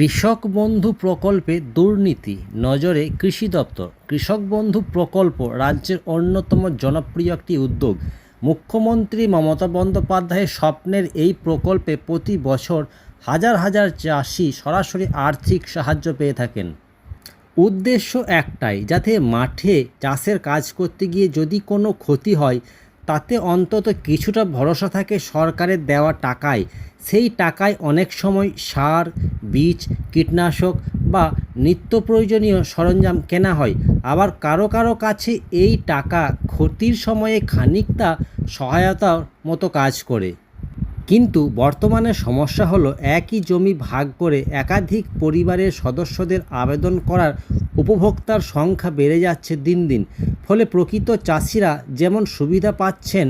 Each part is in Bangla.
কৃষক বন্ধু প্রকল্পে দুর্নীতি, নজরে কৃষি দপ্তর। কৃষক বন্ধু প্রকল্প রাজ্যের অন্যতম জনপ্রিয় একটি উদ্যোগ। মুখ্যমন্ত্রী মমতা বন্দ্যোপাধ্যায়ের স্বপ্নের এই প্রকল্পে প্রতি বছর হাজার হাজার চাষি সরাসরি আর্থিক সাহায্য পেয়ে থাকেন। উদ্দেশ্য একটাই, যাতে মাঠে চাষের কাজ করতে গিয়ে যদি কোনো ক্ষতি হয় তাতে অন্তত কিছুটা ভরসা থাকে সরকারের দেওয়া টাকায়। সেই টাকায় অনেক সময় সার, বীজ, কীটনাশক বা নিত্য প্রয়োজনীয় সরঞ্জাম কেনা হয়। আবার কারও কারও কাছে এই টাকা ক্ষতির সময়ে খানিকটা সহায়তার মতো কাজ করে। কিন্তু বর্তমানে সমস্যা হলো একই জমি ভাগ করে একাধিক পরিবারের সদস্যদের আবেদন করার উপভোক্তার সংখ্যা বেড়ে যাচ্ছে দিন দিন। ফলে প্রকৃত চাষিরা যেমন সুবিধা পাচ্ছেন,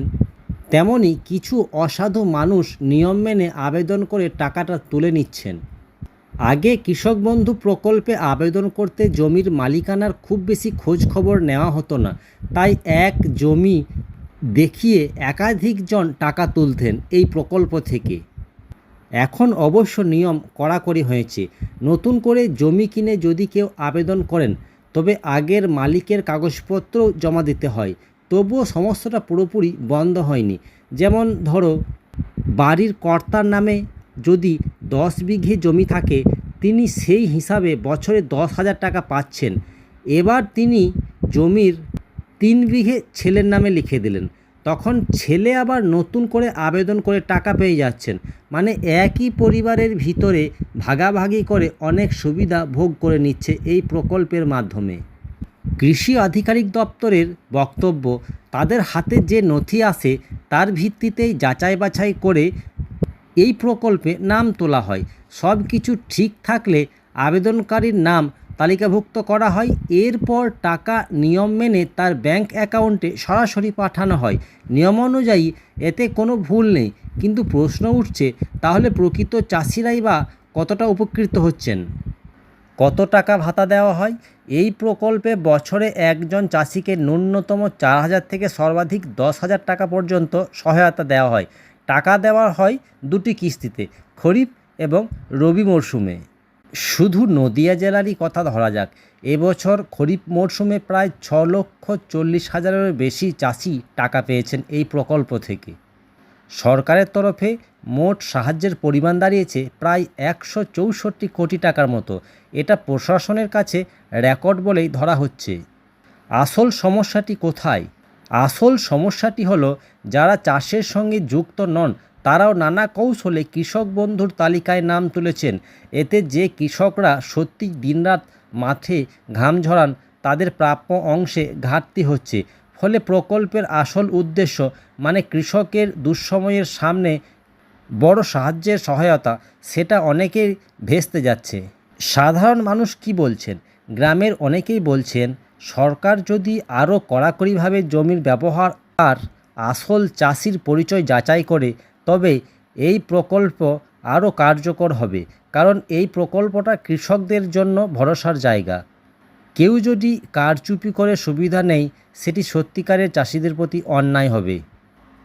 তেমনি কিছু অসাধু মানুষ নিয়ম মেনে আবেদন করে টাকাটা তুলে নিচ্ছেন। আগে কৃষক বন্ধু প্রকল্পে আবেদন করতে জমির মালিকানার খুব বেশি খোঁজ খবর নেওয়া হতো না। তাই এক জমি দেখিয়ে একাধিকজন টাকা তুলতেন এই প্রকল্প থেকে। এখন অবশ্য নিয়ম কড়াকড়ি হয়েছে। নতুন করে জমি কিনে যদি কেউ আবেদন করেন, তবে আগের মালিকের কাগজপত্র জমা দিতে হয়। তবুও সমস্যাটা পুরোপুরি বন্ধ হয়নি। যেমন ধরো, বাড়ির কর্তার নামে যদি দশ বিঘে জমি থাকে, তিনি সেই হিসাবে বছরে দশ হাজার টাকা পাচ্ছেন। এবার তিনি জমির তিন বিঘে ছেলের নামে লিখে দিলেন। তখন ছেলে আবার নতুন করে আবেদন করে টাকা পেয়ে যাচ্ছেন। মানে একই পরিবারের ভিতরে ভাগাভাগি করে অনেক সুবিধা ভোগ করে নিচ্ছে এই প্রকল্পের মাধ্যমে। কৃষি আধিকারিক দপ্তরের বক্তব্য, তাদের হাতে যে নথি আসে তার ভিত্তিতেই যাচাই বাছাই করে এই প্রকল্পে নাম তোলা হয়। সব কিছু ঠিক থাকলে আবেদনকারীর নাম তালিকাভুক্ত করা হয়। এরপর টাকা নিয়ম মেনে তার ব্যাংক অ্যাকাউন্টে সরাসরি পাঠানো হয়। নিয়ম অনুযায়ী এতে কোনো ভুল নেই। কিন্তু প্রশ্ন উঠছে, তাহলে প্রকৃত চাষিরাই বা কতটা উপকৃত হচ্ছেন? কত টাকা ভাতা দেওয়া হয়? এই প্রকল্পে বছরে একজন চাষিকে ন্যূনতম চার হাজার থেকে সর্বাধিক দশ হাজার টাকা পর্যন্ত সহায়তা দেওয়া হয়। টাকা দেওয়া হয় দুটি কিস্তিতে, খরিফ এবং রবি মরশুমে। শুধু নদিয়া জেলারই কথা ধরা যাক, এবছর খরিফ মরশুমে প্রায় ছ লক্ষ চল্লিশ হাজারেরও বেশি চাষি টাকা পেয়েছেন এই প্রকল্প থেকে। সরকারের তরফে মোট সাহায্যের পরিমাণ দাঁড়িয়েছে প্রায় একশো চৌষট্টি কোটি টাকার মতো। এটা প্রশাসনের কাছে রেকর্ড বলেই ধরা হচ্ছে। আসল সমস্যাটি কোথায়? আসল সমস্যাটি হলো, যারা চাষের সঙ্গে যুক্ত নন তারাও নানা কৌশলে কৃষক বন্ধুর তালিকায় নাম তুলেছেন। এতে যে কৃষকরা সত্যি দিনরাত মাঠে ঘাম ঝরান, তাদের প্রাপ্য অংশে ঘাটতি হচ্ছে। ফলে প্রকল্পের আসল উদ্দেশ্য মানে কৃষকের দুঃসময়ের সামনে বড় সাহায্যের সহায়তা, সেটা অনেকেই ভেস্তে যাচ্ছে। সাধারণ মানুষ কি বলছেন? গ্রামের অনেকেই বলছেন, সরকার যদি আরও কড়াকড়িভাবে জমির ব্যবহার আর আসল চাষির পরিচয় যাচাই করে তবে এই প্রকল্প আরও কার্যকর হবে, কারণ এই প্রকল্পটা কৃষকদের জন্য ভরসার জায়গা। কেউ যদি কারচুপি করে সুবিধা নেই, সেটি সত্যিকারের চাষিদের প্রতি অন্যায় হবে।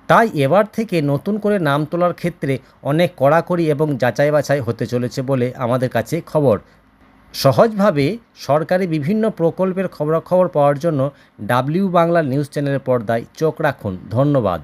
তাই এবার থেকে নতুন করে নাম তোলার ক্ষেত্রে অনেক কড়াকড়ি এবং যাচাই বাছাই হতে চলেছে বলে আমাদের কাছে খবর। সহজভাবে সরকারি বিভিন্ন প্রকল্পের খবরাখবর পাওয়ার জন্য ডাব্লিউ বাংলা নিউজ চ্যানেলের পর্দায় চোখ রাখুন। ধন্যবাদ।